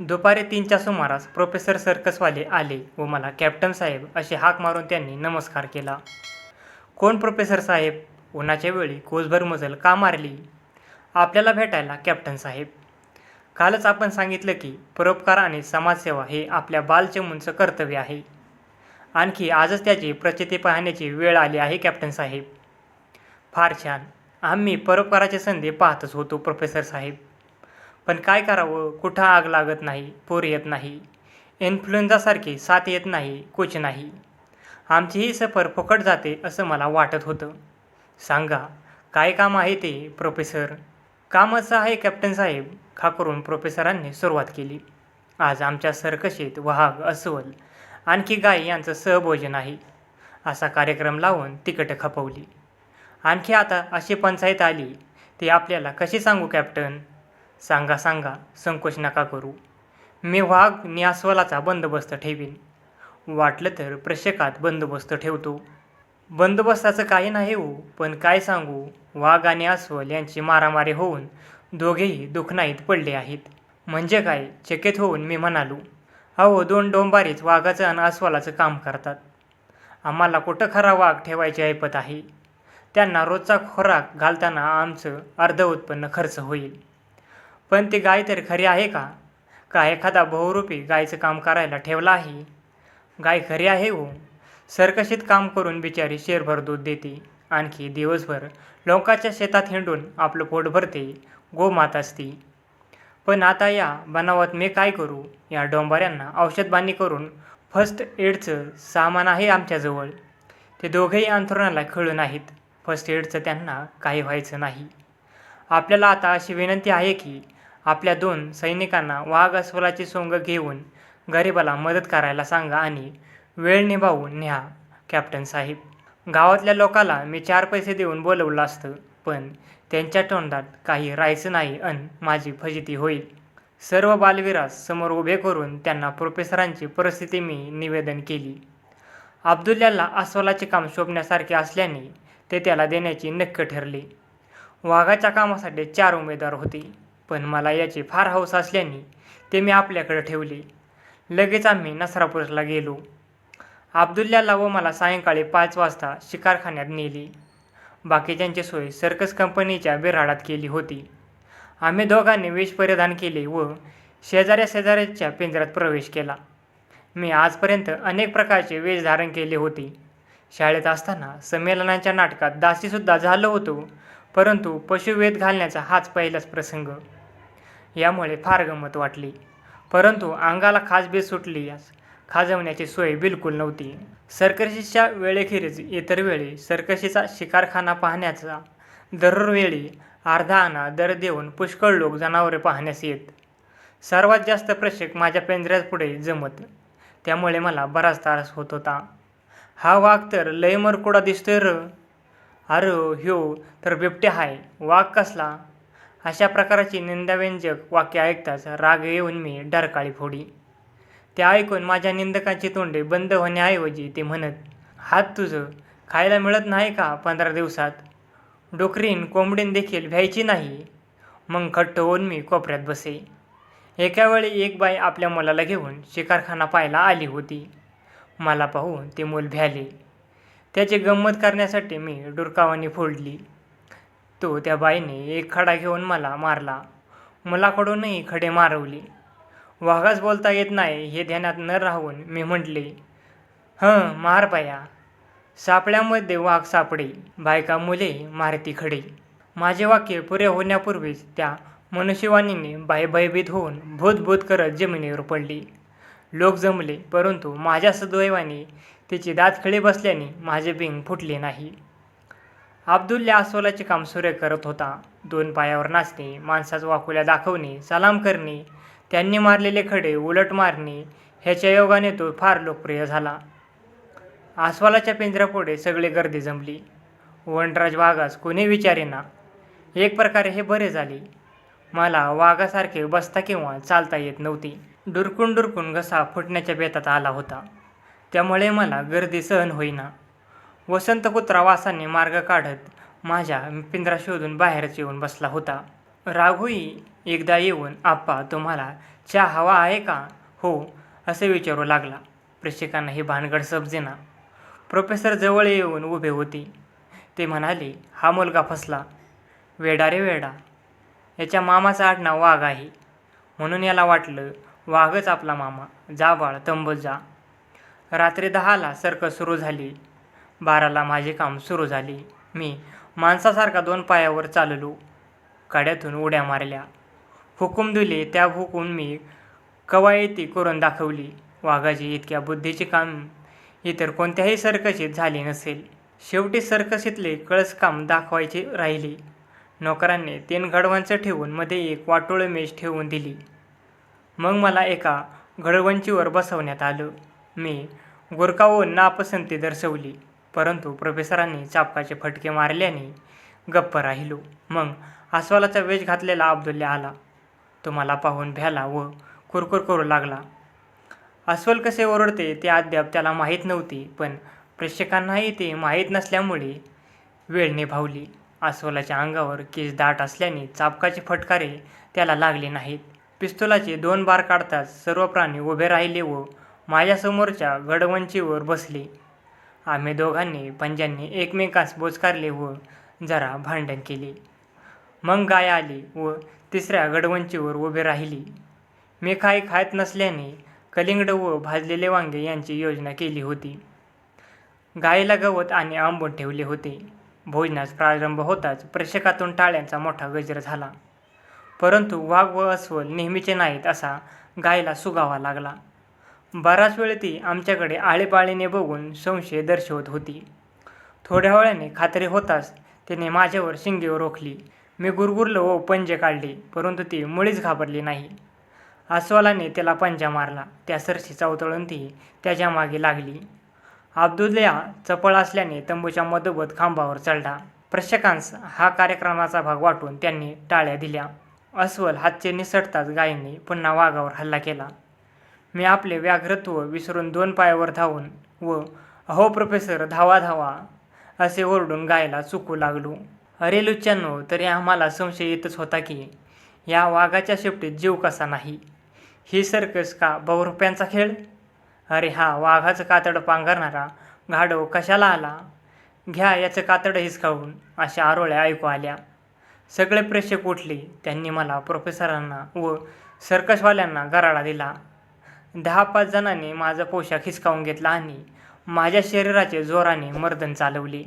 दुपारी तीनच्या सुमारास प्रोफेसर सर्कसवाले आले व मला कॅप्टन साहेब असे हाक मारून त्यांनी नमस्कार केला. कोण प्रोफेसर साहेब? उन्हाच्या वेळी कोसभर मजल का मारली? आपल्याला भेटायला कॅप्टन साहेब. कालच आपण सांगितलं की परोपकार आणि समाजसेवा हे आपल्या बालचमूंचं कर्तव्य आहे. आणखी आजच त्याची प्रचिती पाहण्याची वेळ आली आहे कॅप्टन साहेब. फार छान. आम्ही परोपकाराचे संधी पाहतच होतो प्रोफेसर साहेब. पण काय करावं? कुठं आग लागत नाही पूर येत नाही. इन्फ्लुएन्झासारखी साथ येत नाही कुछ नाही. आमची ही सफर फुकट जाते असं मला वाटत होतं. सांगा काय काम आहे ते प्रोफेसर? काम असं आहे कॅप्टन साहेब खाकरून प्रोफेसरांनी सुरुवात केली. आज आमच्या सरकशीत वाघ अस्वल आणखी गाय यांचं सहभोजन आहे. असा कार्यक्रम लावून तिकटं खपवली. आणखी आता अशी पंचायत आली ती आपल्याला कशी सांगू कॅप्टन? सांगा सांगा संकोच नका करू. मी वाघ नि अस्वलाचा बंदोबस्त ठेवीन. वाटलं तर प्रशेकात बंदोबस्त ठेवतो. बंदोबस्ताचं काही नाही हो पण काय सांगू? वाघ आणि अस्वल यांची मारामारी होऊन दोघेही दुखनाईत पडले आहेत. म्हणजे काय? चकित होऊन मी म्हणालो अहो दोन डोंबारीच वाघाचं आणि अस्वलाचं काम करतात. आम्हाला कुठं खरा वाघ ठेवायची ऐपत आहे? त्यांना रोजचा खोराक घालताना आमचं अर्ध उत्पन्न खर्च होईल. पण ती गाय तर खरी आहे का? का एखादा बहुरूपी गायचं काम करायला ठेवला आहे? गाय खरी आहे हो. सरकशीत काम करून बिचारी शेरभर दूध देते. आणखी दिवसभर लोकांच्या शेतात हिंडून आपलं पोट भरते गोमात असती. पण आता या बनावात मी काय करू? या डोंबाऱ्यांना औषधबाणी करून फर्स्ट एडचं सामान आहे आमच्याजवळ. ते दोघेही अंथरुणाला खळून आहेत फर्स्ट एडचं त्यांना काही व्हायचं नाही. आपल्याला आता अशी विनंती आहे की आपल्या दोन सैनिकांना वाघ अस्वलाची सोंग घेऊन गरिबाला मदत करायला सांगा आणि वेळ निभावून न्या कॅप्टन साहेब. गावातल्या लोकाला मी चार पैसे देऊन बोलवलं असतं पण त्यांच्या तोंडात काही राहायचं नाही अन माझी फजिती होईल. सर्व बालवीरास समोर उभे करून त्यांना प्रोफेसरांची परिस्थिती मी निवेदन केली. अब्दुल्ल्याला अस्वलाचे काम शोभण्यासारखे असल्याने ते त्याला देण्याची नक्क ठरले. वाघाच्या कामासाठी चार उमेदवार होते. पण मला याची फार हौस असल्याने ते मी आपल्याकडे ठेवले. लगेच आम्ही नसरापूरला गेलो. अब्दुल्ल्याला व मला सायंकाळी पाच वाजता शिकारखान्यात नेली. बाकीच्यांची सोय सर्कस कंपनीच्या बिराडात केली होती. आम्ही दोघांनी वेश परिधान केले व शेजाऱ्या शेजाऱ्याच्या पिंजऱ्यात प्रवेश केला. मी आजपर्यंत अनेक प्रकारचे वेश धारण केले होते. शाळेत असताना संमेलनाच्या नाटकात दासीसुद्धा झालो होतो परंतु पशुवेध घालण्याचा हाच पहिलाच प्रसंग. यामुळे फार गंमत वाटली. परंतु अंगाला खाजबीज सुटली खाजवण्याची सोय बिलकुल नव्हती. सर्कशीच्या वेळेखेरीज इतर वेळी सर्कशीचा शिकारखाना पाहण्याचा दरवेळी अर्धा आणा दर देऊन पुष्कळ लोक जनावरे पाहण्यास येत. सर्वात जास्त प्रेक्षक माझ्या पेंजऱ्यात पुढे जमत. त्यामुळे मला बराच त्रास होत होता. हा वाघ तर लय मरकुडा दिसतोय र. अरे ह्यो तर बिबट्या हाय. वाघ कसला? अशा प्रकारची निंदाव्यंजक वाक्य ऐकताच राग येऊन मी डरकाळी फोडी. ते ऐकून माझ्या निंदकाची तोंडे बंद होण्याऐवजी ते म्हणत हात तुझं खायला मिळत नाही का पंधरा दिवसात? डोकरीन कोंबडीन देखील भ्यायची नाही? मग खट्ट होऊन मी कोपऱ्यात बसे. एका वेळी एक बाई आपल्या मुलाला घेऊन शिकारखाना पाहायला आली होती. मला पाहून ते मूल भ्याले त्याची गंमत करण्यासाठी मी डुरकावानी फोडली. तो त्या बाईने एक खडा घेऊन मला मारला. मुलाकडूनही खडे मारवले. वाघास बोलता येत नाही हे ध्यानात न राहून मी म्हटले हं मार पाया. सापळ्यामध्ये वाघ सापडे बायका मुले मारती खडे. माझे वाक्य पुरे होण्यापूर्वीच त्या मनुष्यवाणीने बाई भयभीत होऊन भूतभूत करत जमिनीवर पडली. लोक जमले परंतु माझ्या सदैवाने तिची दातखिळी बसल्याने माझे बिंग फुटले नाही. अब्दुलल्या अस्वलाचे काम सुरे करत होता. दोन पायावर नाचणे माणसाच वाकुल्या दाखवणे सलाम करणे त्यांनी मारलेले खडे उलट मारणे ह्याच्या योगाने तो फार लोकप्रिय झाला. अस्वलाच्या पिंजऱ्यापुढे सगळी गर्दी जमली. वनराज वाघास कोणी विचारेना. एक प्रकारे हे बरे झाले. मला वाघासारखे बसता किंवा चालता येत नव्हती. डुरकून डुरकून घसा फुटण्याच्या बेतात आला होता. त्यामुळे मला गर्दी सहन होईना. वसंत कुत्रा वासाने मार्ग काढत माझ्या पिंजरा शोधून बाहेरच येऊन बसला होता. राघोई एकदा येऊन आप्पा तुम्हाला चहा हवा आहे का? हो असे विचारू लागला. प्रेक्षकांना ही भानगड समजेना. प्रोफेसर जवळ येऊन उभे होते. ते म्हणाले हा मुलगा फसला. वेडा रे वेडा याच्या मामाचं आडनाव वाघ आहे. म्हणून याला वाटलं वाघच आपला मामा. जा बाळ तंबूत जा. रात्री दहाला सर्कस सुरू झाली. बाराला माझे काम सुरू झाले. मी माणसासारखा दोन पायावर चाललो काड्यातून उड्या मारल्या. हुकूम दिले त्या हुकून मी कवायती करून दाखवली. वाघाची इतक्या बुद्धीचे काम इतर कोणत्याही सर्कशीत झाले नसेल. शेवटी सर्कशीतले कळसकाम दाखवायचे राहिले. नोकरांनी तीन घडवंचं ठेवून मध्ये एक वाटोळ मेज ठेवून दिली. मग मला एका घडवंचीवर बसवण्यात आलं. मी गुरकावून नापसंती दर्शवली. परंतु प्रोफेसरांनी चापकाचे फटके मारल्याने गप्प राहिलो. मग अस्वलाचा वेश घातलेला अब्दुल्ला आला. तो मला पाहून भ्याला व कुरकुर करू लागला. अस्वल कसे ओरडते ते अद्याप त्याला माहीत नव्हते पण प्रेक्षकांनाही ते माहीत नसल्यामुळे वेळ निभावली. अस्वलाच्या अंगावर केस दाट असल्याने चापकाचे फटकारे त्याला लागले नाहीत. पिस्तुलाचे दोन बार काढताच सर्व प्राणी उभे राहिले व माझ्यासमोरच्या गडवंचीवर बसले. आम्ही दोघांनी पंजांनी एकमेकास बोचकारले व जरा भांडण केले. मग गाय आली व तिसऱ्या गडवंचीवर उभी राहिली. मी काही खात नसल्याने कलिंगड व भाजलेले वांगे यांची योजना केली होती. गायीला गवत आणि आंबून ठेवले होते. भोजनास प्रारंभ होताच प्रेक्षकातून टाळ्यांचा मोठा गजर झाला. परंतु वाघ व अस्वल नेहमीचे नाहीत असा गायीला सुगावा लागला. बराच वेळ ती आमच्याकडे आळेपाळीने बघून संशय दर्शवत होती. थोड्या वेळाने खात्री होताच तिने माझ्यावर शिंगेवर रोखली. मी गुरगुरलो व पंजे काढले परंतु ती मुळीच घाबरली नाही. अस्वलाने त्याला पंजा मारला. त्या सरशी चावतळून ती त्याच्यामागे लागली. अब्दुल्ला चपळ असल्याने तंबूच्या मधोमध खांबावर चढला. प्रेक्षकांस हा कार्यक्रमाचा भाग वाटून त्यांनी टाळ्या दिल्या. अस्वल हातचे निसटताच गायीने पुन्हा वाघावर हल्ला केला. मी आपले व्याघ्रत्व विसरून दोन पायावर धावून व अहो प्रोफेसर धावा धावा असे ओरडून गायला चुकू लागलो. अरे लुच्च्यांनो तरी आम्हाला संशय येतच होता की या वाघाच्या शेपटीत जीव कसा नाही? ही सर्कस का बहुरुप्यांचा खेळ? अरे हा वाघाचं कातडं पांघरणारा घाडव कशाला आला? घ्या याचं कातडं हिसकावून अशा आरोळ्या ऐकू आल्या. सगळे प्रेक्षक उठले. त्यांनी मला प्रोफेसरांना व सर्कसवाल्यांना गराडा दिला. दहा पाच जणांनी माझा पोशाख हिसकावून घेतला आणि माझ्या शरीराचे जोराने मर्दन चालवले.